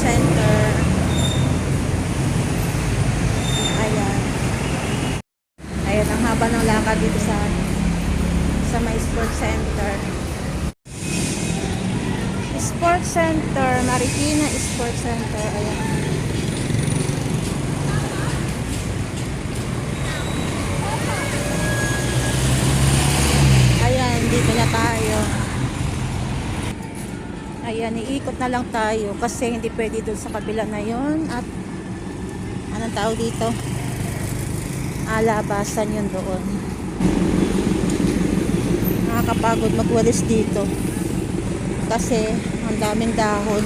Center. Ayan. Ayan, ang haba ng lakad dito sa sa may sports center. Sports Center, Marikina Sports Center. Ayan. Ayan, dito na tayo. Ayan, iikot na lang tayo kasi hindi pwede doon sa kabila na yon at anong tao dito? Alabasan yun doon. Nakakapagod magwalis dito kasi ang daming dahon.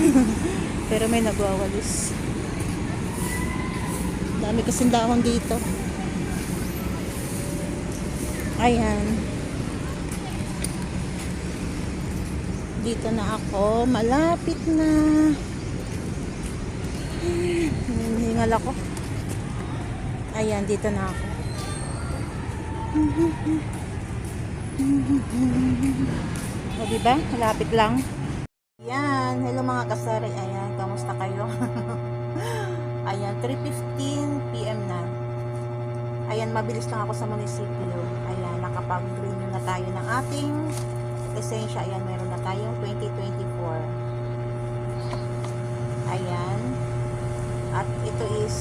Pero may nagwawalis. Dami kasing dahon dito. Ayan. Dito na ako. Malapit na. Hingal ako. Ayan, dito na ako. O, diba? Malapit lang. Ayan. Hello mga kasari. Ayan, kamusta kayo? Ayan, 3.15 p.m. na. Ayan, mabilis lang ako sa munisipyo. Ayan, nakapag-renew na tayo ng ating lisensya. Ayan, meron tayong 2024. Ayan. At ito is,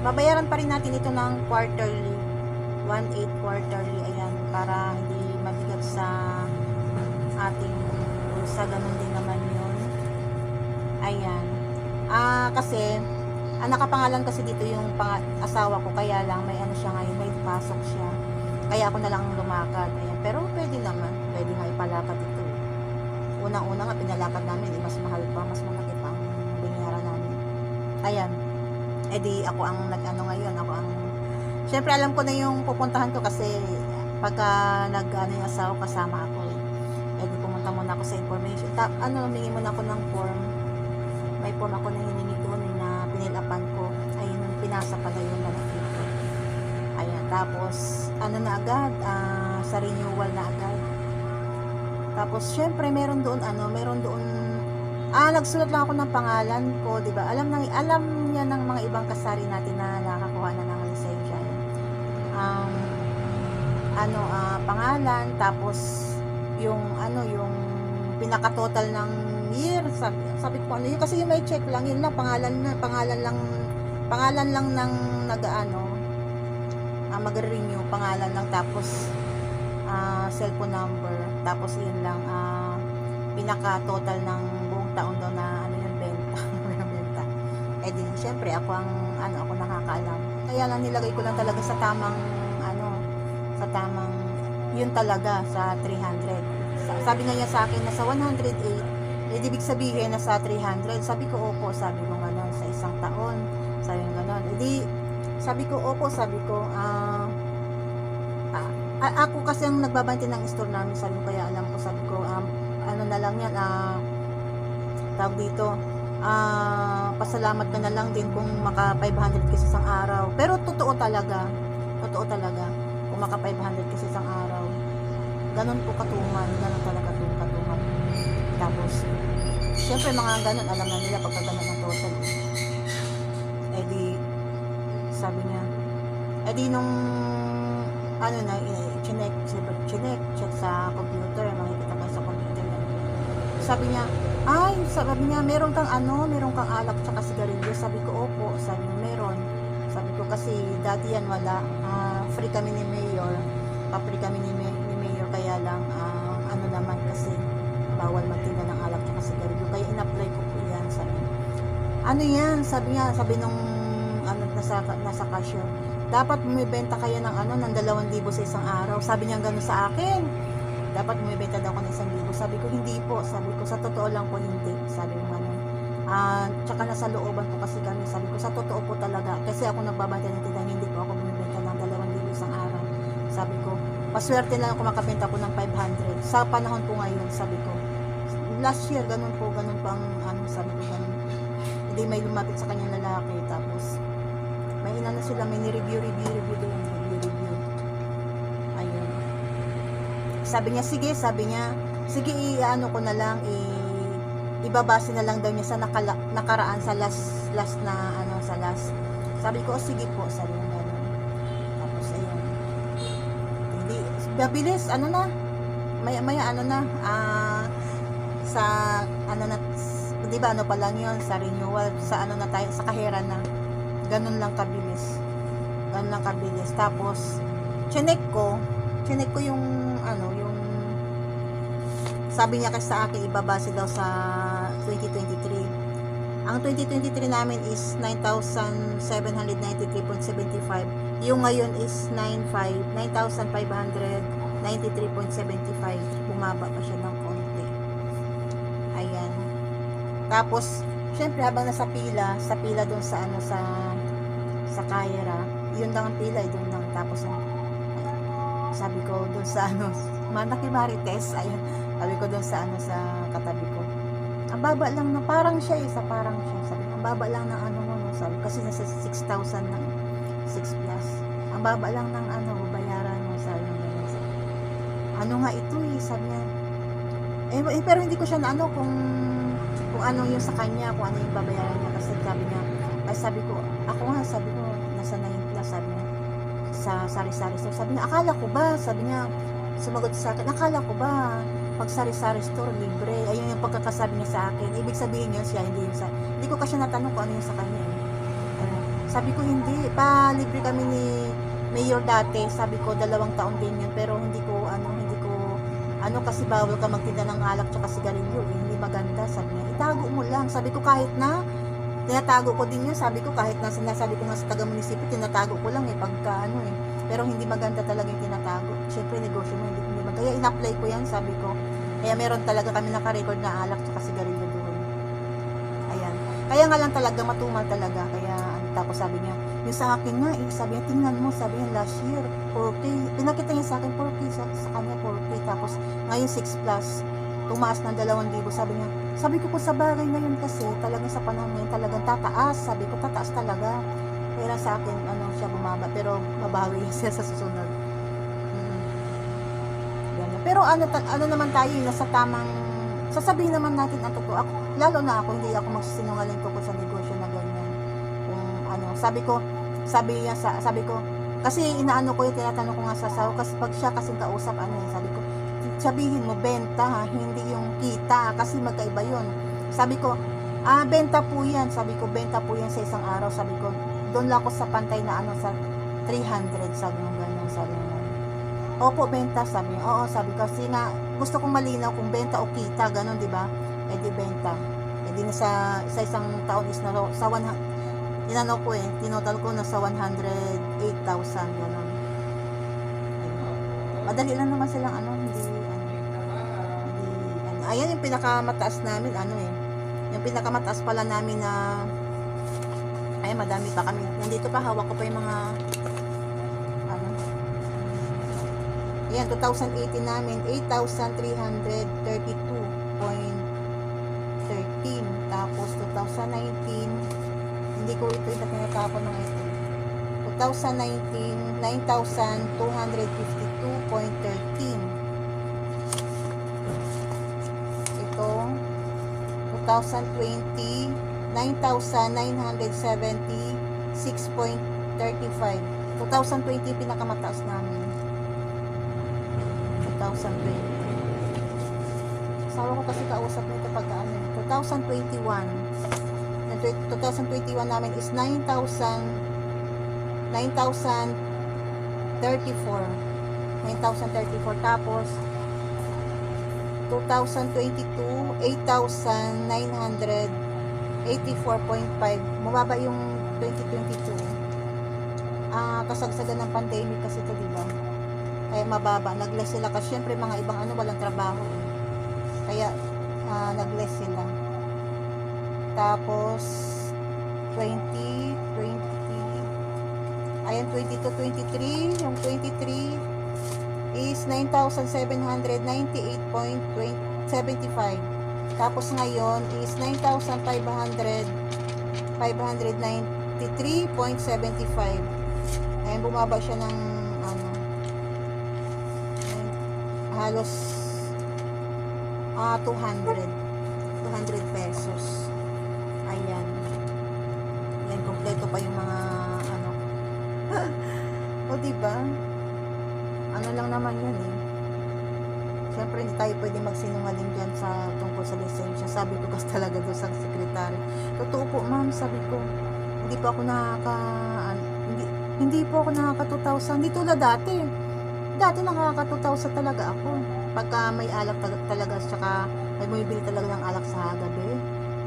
babayaran pa rin natin ito ng quarterly. 1.8 quarterly. Ayan, para hindi mabigat sa ating sa ganun din naman yun. Ayan. Ah, kasi, ang nakapangalan kasi dito yung asawa ko, kaya lang may ano siya ngayon, may pasok siya. Kaya ako na lang lumakad. Ayan. Pero pwede naman, pwede nga ipalakad ito. Unang-una nga, pinalakad namin, eh, mas mahal pa, mas malaki pa ang binayaran namin. Ayan. E di, ako ang nag-ano ngayon, ako ang Siyempre alam ko na yung pupuntahan ko kasi pagka nag-ano yung asawa kasama ako eh. Eh di pumunta muna ako sa information. Ta ano, humingi muna ako ng form. May form ako na hiningi doon eh, na pinilapan ko. Ayun, pinasa pala yung lalaki ko. Ayan, tapos ano na agad, ah, sa renewal na agad. Tapos syempre meron doon ano, meron doon Ah, nagsulat lang ako ng pangalan ko, 'di ba? Alam na alam niya ng mga ibang kasari natin na nakakuha na ng lisensya. Um, ano, ah, pangalan, tapos yung ano, yung pinaka-total ng year, sabi, sabi ko ano yun kasi yung may check lang, yun lang pangalan na pangalan lang pangalan lang ng nag-ano ah, mag-renew, pangalan lang tapos cellphone number, tapos yun lang ah, pinaka-total ng buong taon daw na ano yung benta, benta. Eh di, syempre ako ang ano ako nakakaalam. Kaya lang nilagay ko lang talaga sa tamang ano, sa tamang yun talaga sa 300. Sa- Sabi nga niya sa akin na sa 108, eh ibig sabihin na sa 300. Sabi ko opo, sabi ko gano'n sa isang taon. Sabi ko gano'n. Eh di sabi ko opo, sabi ko ah ah, a- ako kasi ang nagbabanti ng store namin, sabi ko kaya alam ko, sabi ko um, ano na lang yan, ah tawag dito, ah pasalamat ka na lang din kung maka 500 kasi isang araw. Pero totoo talaga, totoo talaga, kung maka 500 kasi isang araw, ganun po katungan, ganun talaga po katungan. Tapos, syempre mga ganun, alam na nila pagka ganun ang total. Eh di, sabi niya, eh di nung, ano na, chinek, chinek, check sa computer, makikita kayo sa computer. Sabi niya, ay, sabi niya, meron kang ano, meron kang alak tsaka sigarilyo. Sabi ko, opo. Sabi niya, meron. Sabi ko, kasi dati yan wala. Ah, free kami ni Mayor. Pa-free kami ni, May- ni Mayor. Kaya lang, ah, ano naman kasi, bawal magtinda ng alak tsaka sigarilyo. Kaya in-apply ko po yan. Sabi niya. Ano yan? Sabi niya, sabi nung ano, nasa, nasa cashier. Dapat bumibenta kayo ng ano, ng 2,000 sa isang araw. Sabi niya gano'n sa akin dapat bumibenta daw ako ng isang libo. Sabi ko, hindi po. Sabi ko, sa totoo lang po, hindi. Sabi ko, ano. Ah, tsaka nasa looban po kasi kami. Sabi ko, sa totoo po talaga. Kasi ako nagbabantay ng tindahan, hindi po ako bumibenta ng dalawang libo isang araw. Sabi ko, paswerte lang ako makabenta ko ng 500. Sa panahon po ngayon, sabi ko, last year, ganun po, ganun po ang, ano, sabi ko, ganun. Hindi may lumapit sa kanyang lalaki. Tapos, may inano sila, may ni-review, review, review doon, review, review. Ayun. Sabi niya, sige, sabi niya, sige, i-ano ko na lang, i ibabase na lang daw niya sa nakala, nakaraan sa last last na ano sa last. Sabi ko oh, sige po sabi gano'n tapos ayun. Hindi mabilis ano na maya maya ano na ah sa ano na di ba ano pa lang yun sa renewal sa ano na tayo sa kahera na ganun lang kabilis. Ganun lang kabilis. Tapos chinek ko chinek ko yung ano yung sabi niya kasi sa akin ibabase daw sa 2023 ang 2023 namin is 9,793.75 yung ngayon is 95 9,593.75 bumaba pa siya ng konti. Ayan. Tapos syempre habang nasa pila sa pila doon sa ano sa sa Kaira yun lang ang pila doon lang. Tapos ang sabi ko doon sa ano Manaki Marites ayun sabi ko doon sa ano sa katabi ko. Ang baba lang na parang siya eh sa parang siya. Sabi ang baba lang ng ano mo no? Sabi kasi nasa 6,000 ng 6 plus. Ang baba lang ng ano bayaran mo sabi niya. Ano nga ito eh? Sabi niya. Eh, eh, pero hindi ko siya na ano kung kung ano yung sa kanya kung ano yung babayaran niya. Kasi sabi niya ay sabi ko ako nga sabi ko nasa 9 plus sabi niya sa sari-sari. Store sabi niya akala ko ba? Sabi niya sumagot sa akin akala ko ba pag sari-sari store libre? Ayun yung pagkakasabi niya sa akin. Ibig sabihin yun siya hindi yun sa hindi ko kasi natanong kung ano yung sa kanya eh. Ano, sabi ko hindi pa libre kami ni mayor dati. Sabi ko dalawang taon din yun pero hindi ko ano hindi ko ano kasi bawal ka magtinda ng alak tsaka sigarilyo eh. hindi maganda. Sabi niya itago mo lang. Sabi ko kahit na tinatago ko din yun. Sabi ko kahit na sinasabi ko nga sa taga munisipyo tinatago ko lang eh pagka ano eh. Pero hindi maganda talaga yung tinatago. Syempre negosyo mo hindi, hindi kaya in-apply ko yan sabi ko. Kaya meron talaga kami naka-record na alak tsaka sigarilyo doon. Ayan. Kaya nga lang talaga matumal talaga. Kaya ano, tapos sabi niya yung sa akin nga eh, sabi niya tingnan mo sabi niya last year 4K pinakita niya sa akin 4K sa, sa kanya 4K tapos ngayon 6 plus. Tumaas ng 2,000 sabi niya sabi ko po sa bagay ngayon kasi talagang sa panahon ngayon talagang tataas. Sabi ko tataas talaga. Kaya sa akin ano siya bumaba. Pero mabawi siya sa susunod. Mm. Ganun. pero ano ano naman tayo eh, nasa tamang sasabihin naman natin ang totoo. Ako, lalo na ako hindi ako magsisinungaling tungkol sa negosyo na ganyan. Kung ano sabi ko sabi niya sa sabi ko kasi inaano ko yung tinatanong ko nga sa sawa kasi pag siya kasing kausap ano eh, sabi ko sabihin mo benta ha, hindi yung kita kasi magkaiba yun. Sabi ko, ah benta po yan. Sabi ko, benta po yan sa isang araw. Sabi ko, doon lang ako sa pantay na ano sa 300 sabi mo ganyan sabi mo opo benta sabi niya oo sabi ko kasi nga gusto kong malinaw kung benta o kita ganun di ba eh di benta eh di na sa, sa isang taon is na sa 100 inano ko eh tinotal ko na sa 108,000 ganun madali lang naman silang ano. Ayan yung pinakamataas namin ano eh. Yung pinakamataas pala namin na ay madami pa kami. Nandito pa hawak ko pa yung mga ano. Ayan 2018 namin 8,332.13 tapos 2019 hindi ko ito ito tinatapon ng ito. 2019 9,252.13 2020 9,976.35 2020 pinakamataas namin. 2020 sawa ko kasi kausap nito pag ano 2021 na 2021 namin is 9,000 9,034 9,034 tapos 2022 8,984.5 mababa yung 2022 ah kasagsagan ng pandemic kasi ito diba kaya mababa. Nag-less sila kasi syempre mga ibang ano walang trabaho eh. kaya ah, nag-less sila. Tapos 20 20 ayan 22 23 yung 23 is 9,798.75 tapos ngayon is 9,500 593.75 ayan bumaba siya ng ano halos ah 200 200 pesos. Ayan. Yan, kompleto pa yung mga ano. o, diba? Ano lang naman yan eh. Siyempre, hindi tayo pwede magsinungaling dyan sa tungkol sa lisensya. Sabi ko kasi talaga doon sa sekretary. Totoo po, ma'am, sabi ko. Hindi po ako nakaka... Hindi, hindi po ako nakaka 2,000. Hindi tulad dati. Dati nakaka 2,000 talaga ako. Pagka may alak tal- talaga, tsaka may bumibili talaga ng alak sa gabi.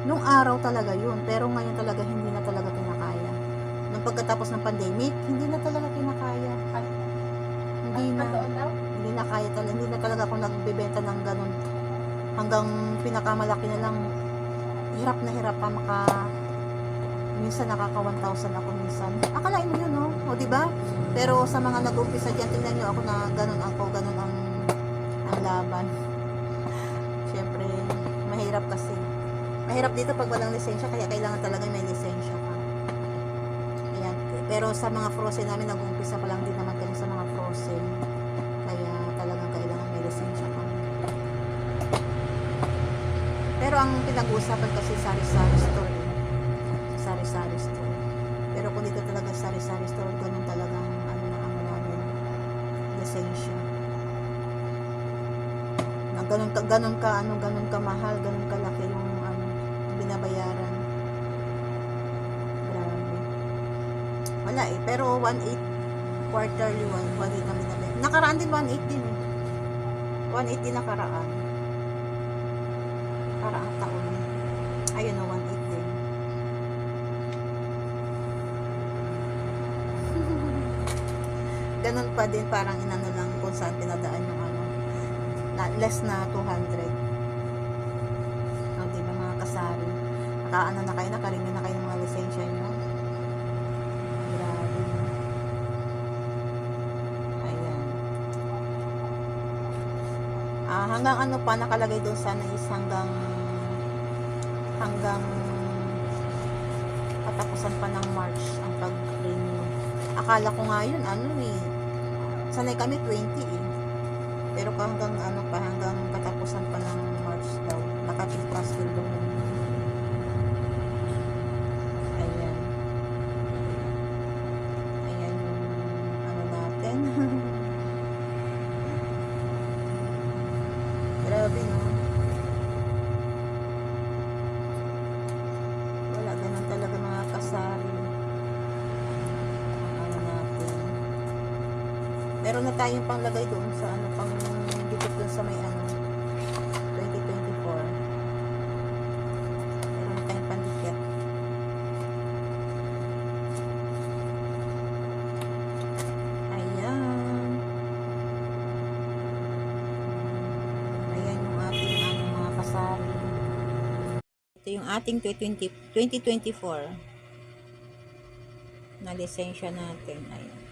Nung araw talaga yun. Pero ngayon talaga hindi na talaga kinakaya. Nung pagkatapos ng pandemic, hindi na talaga kinakaya. Hindi na hindi na kaya talaga, hindi na talaga ako nagbebenta ng ganun. Hanggang pinakamalaki na lang, hirap na hirap pa maka, minsan nakaka 1,000 ako minsan. Akalain mo yun, no? O, di ba? Pero sa mga nag-umpisa dyan, tingnan nyo ako na ganun ako, ganun ang, ang laban. Siyempre, mahirap kasi. Mahirap dito pag walang lisensya, kaya kailangan talaga may lisensya ka. Ayan. Pero sa mga frozen namin, nag-uumpisa pa lang din naman frozen. Kaya talagang kailangan may lisensya ka. Pero ang pinag-uusapan kasi sari-sari store. eh. Sari-sari store. Pero kung dito talaga sari-sari store, ganun talaga ang ano na ano namin, lisensya. Na ganun ka, ganun ka, ano, ganun ka mahal, ganun kalaki yung ano, binabayaran. Grabe. Wala eh, pero 1.8 quarterly one, 1.8 kami na Nakaraan din 1.8 din eh. 1.8 din taon. Ayun o, 1.8 din. Ganun pa din, parang inano lang kung saan pinadaan yung ano. Na, less na 200. O, di ba mga kasari? Nakaano na kayo, nakarenew na kayo ng mga lisensya nyo. Ah, hanggang ano pa nakalagay doon sana is hanggang hanggang patapusan pa ng March ang pag-renew. Akala ko nga yun, ano eh, sanay kami 20 eh. Pero hanggang ano pa, hanggang patapusan pa ng March daw. Nakatipas din Meron tayong panglagay doon sa ano, pang dikit doon sa may ano, 2024. Meron tayong pandikit. Ayan. Ayan yung ating ano, mga kasari. Ito yung ating 2020, 2024 na lisensya natin. Ayan.